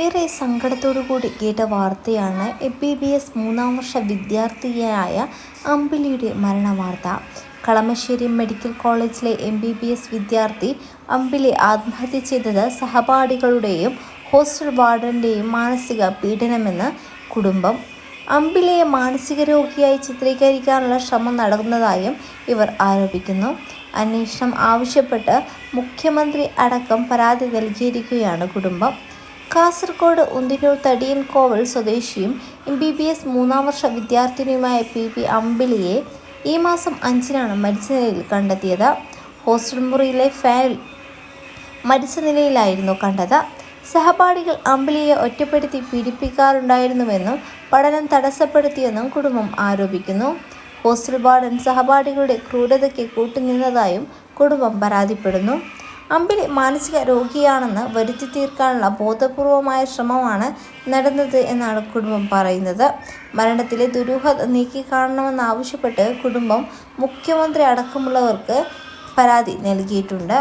ഏറെ സങ്കടത്തോടുകൂടി കേട്ട വാർത്തയാണ് എം ബി ബി എസ് മൂന്നാം വർഷ വിദ്യാർത്ഥിയായ അമ്പിളിയുടെ മരണവാർത്ത. കളമശ്ശേരി മെഡിക്കൽ കോളേജിലെ എം ബി ബി എസ് വിദ്യാർത്ഥി അമ്പിളി ആത്മഹത്യ ചെയ്തത് സഹപാഠികളുടെയും ഹോസ്റ്റൽ വാർഡന്റെയും മാനസിക പീഡനമെന്ന് കുടുംബം. അമ്പിളിയെ മാനസിക രോഗിയായി ചിത്രീകരിക്കാനുള്ള ശ്രമം നടക്കുന്നതായും ഇവർ ആരോപിക്കുന്നു. അന്വേഷണം ആവശ്യപ്പെട്ട് മുഖ്യമന്ത്രി അടക്കം പരാതി നൽകിയിരിക്കുകയാണ് കുടുംബം. കാസർഗോഡ് ഉന്തിനൂർ തടിയൻകോവൽ സ്വദേശിയും എം ബി ബി എസ് മൂന്നാം വർഷ വിദ്യാർത്ഥിനിയുമായ പി പി അമ്പിളിയെ ഈ മാസം അഞ്ചിനാണ് മരിച്ച നിലയിൽ കണ്ടെത്തിയത്. ഹോസ്റ്റൽ മുറിയിലെ ഫാനിൽ മരിച്ച നിലയിലായിരുന്നു കണ്ടത്. സഹപാഠികൾ അമ്പിളിയെ ഒറ്റപ്പെടുത്തി പീഡിപ്പിക്കാറുണ്ടായിരുന്നുവെന്നും പഠനം തടസ്സപ്പെടുത്തിയെന്നും കുടുംബം ആരോപിക്കുന്നു. ഹോസ്റ്റൽ വാർഡൻ സഹപാഠികളുടെ ക്രൂരതയ്ക്ക് കൂട്ടുനിന്നതായും കുടുംബം പരാതിപ്പെടുന്നു. അമ്പിളി മാനസിക രോഗിയാണെന്ന് വരുത്തി തീർക്കാനുള്ള ബോധപൂർവമായ ശ്രമമാണ് നടന്നത് എന്നാണ് കുടുംബം പറയുന്നത്. മരണത്തിലെ ദുരൂഹത നീക്കിക്കാണണമെന്നാവശ്യപ്പെട്ട് കുടുംബം മുഖ്യമന്ത്രി അടക്കമുള്ളവർക്ക് പരാതി നൽകിയിട്ടുണ്ട്.